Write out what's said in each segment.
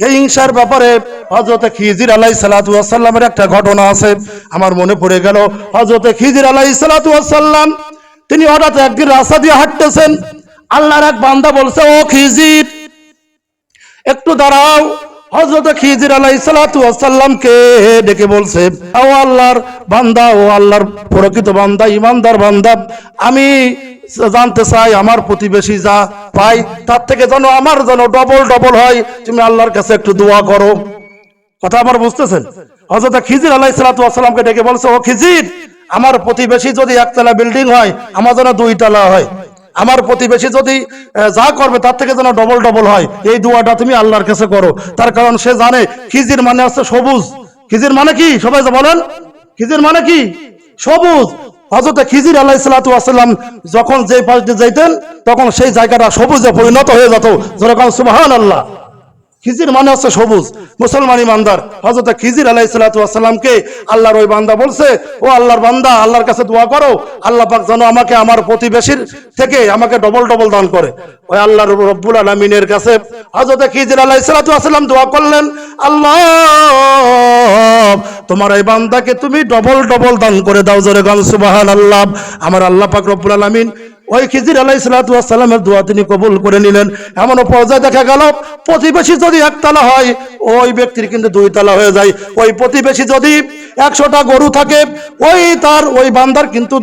এই হিংসার ব্যাপারে হজরতে খিজির আলাই সালাতামের একটা ঘটনা আছে। আমার মনে পড়ে গেল হজরতে খিজির আলাই সালাতাম তিনি হঠাৎ একদিন রাস্তা দিয়ে হাঁটতেছেন। আল্লাহর এক বান্দা বলছে, ও খিজির, একটু দাঁড়াও। হজরত খিজির আলাই সালাতামকে ডেকে বলছে, ও আল্লাহর বান্দা, ও আল্লাহর প্রকৃত বান্দা, ইমানদার বান্দা, আমি জানতে চাই আমার প্রতিবেশী যা পাই তার থেকে যেন আমার যেন ডবল ডবল হয়, তুমি আল্লাহর কাছে একটু দোয়া করো। কথা আমার বুঝতেছেন? হজরত খিজির আলাই সালাতামকে ডেকে বলছে, ও খিজির, আমার প্রতিবেশী যদি একতলা বিল্ডিং হয়, আমার যেন দুইতলা হয়। আমার প্রতিবেশী যদি যা করবে তার থেকে যেন ডবল ডবল হয়। এই দোয়াটা তুমি আল্লাহর কাছে করো। তার কারণ সে জানে, খিজির মানে হচ্ছে সবুজ। খিজির মানে কি? সবাই যা বলেন। খিজির মানে কি? সবুজ। হজরত খিজির আল্লাহ সালাতাম যখন যে পাশ দিয়ে যাইতেন, তখন সেই জায়গাটা সবুজে পরিণত হয়ে যেত। যেরকম সুবাহান আল্লাহ খিজির মানে হচ্ছে সবুজ, মুসলমান ইমানদার। হজরত খিজির আলাই সালাতামকে আল্লাহর ওই বান্দা বলছে, ও আল্লাহর বান্দা, আল্লাহর কাছে দোয়া করো, আল্লাহ পাক যেন আমাকে আমার প্রতিবেশীর থেকে আমাকে ডবল ডবল দান করে। ওই আল্লাহর রব্বুল আলমিনের কাছে হজরত খিজির আলাই সালাতাম দোয়া করলেন, আল্লাহ, তোমার এই বান্দাকে তুমি ডবল ডবল দান করে দাও জোরে গান সুবাহান আল্লাহ আমার আল্লাহ পাক রব্বুল আলমিন ওই খিজির আলাই সালাতামের দোয়া তিনি কবুল করে নিলেন। এমন পর্যায়ে দেখা গেল, প্রতিবেশী যদি একতলা হয়, ওই ব্যক্তির কিন্তু দুই তলা হয়ে যায়। ওই প্রতিবেশী যদি একশোটা গরু থাকে, ওই তার, ওই বান্দার কিন্তু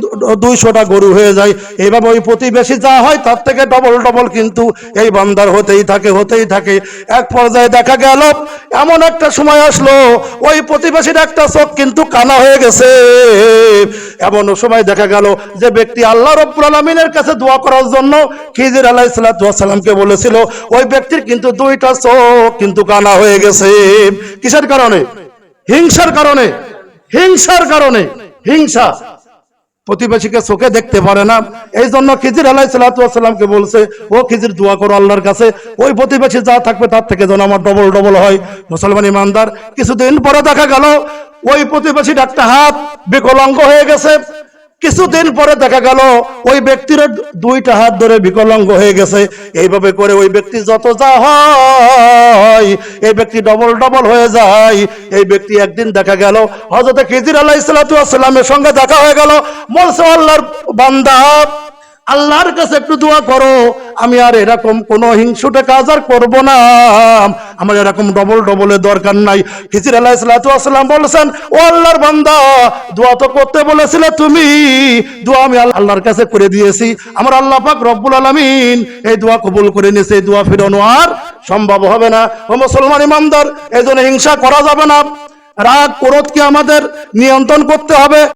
দুইশোটা গরু হয়ে যায়। এইভাবে ওই প্রতিবেশী যা হয়, তার থেকে ডবল ডবল কিন্তু এই বান্দার হতেই থাকে হতেই থাকে। এক পর্যায়ে দেখা গেল, এমন একটা সময় আসলো, ওই প্রতিবেশীর একটা চোখ কিন্তু কানা হয়ে গেছে। এমন সময় দেখা গেল যে ব্যক্তি আল্লাহ রব্বুল আলমিনের কাছে দোয়া করার জন্য খিজির আলাহ সালাতামকে বলেছিল, ওই ব্যক্তির কিন্তু দুইটা চোখ কিন্তু কানা হয়ে গেছে। কিসের কারণে? হিংসার কারণে। হিংসার কারণে। হিংসা। প্রতিবেশীকে চোখে দেখতে পারে না। এই জন্য খিজির আলাহ সালাতামকে বলছে, ও খিজির, দোয়া করো আল্লাহর কাছে। ওই প্রতিবেশী যা থাকবে তার থেকে যেন আমার ডবল ডবল হয়। মুসলমান ইমানদার, কিছুদিন পরে দেখা গেল ওই প্রতিবেশীর একটা হাত বিকলাঙ্গ হয়ে গেছে। কিছুদিন পরে দেখা গেল ওই ব্যক্তির দুইটা হাত ধরে বিকলাঙ্গ হয়ে গেছে। এইভাবে করে ওই ব্যক্তি যত যা হয়, এই ব্যক্তি ডবল ডবল হয়ে যায়। এই ব্যক্তি একদিন দেখা গেল হজরত খিজির আল্লাহ ইসলাতামের সঙ্গে দেখা হয়ে গেল। বলছে, আল্লাহর বান্দা আল্লাহর কাছে একটু দোয়া করো। আমি আর এরকম কোনো হিংসুটে কাজ আর করব না। আমার এরকম ডবল ডবলের দরকার নাই। খিজির আল্লাহ সাল্লাম বলেছেন, ও আল্লাহর বান্দা, দোয়া তো করতে বলেছিলে তুমি। দোয়া আমি আল্লাহ- আল্লাহর কাছে করে দিয়েছি। আমার আল্লাহ পাক রব্বুল আলমিন এই দোয়া কবুল করে নিয়েছে। এই দোয়া ফিরানো আর সম্ভব হবে না। ও মুসলমান ইমানদার, এই জন্য হিংসা করা যাবে না। রাগ, ক্রোধকে আমাদের নিয়ন্ত্রণ করতে হবে।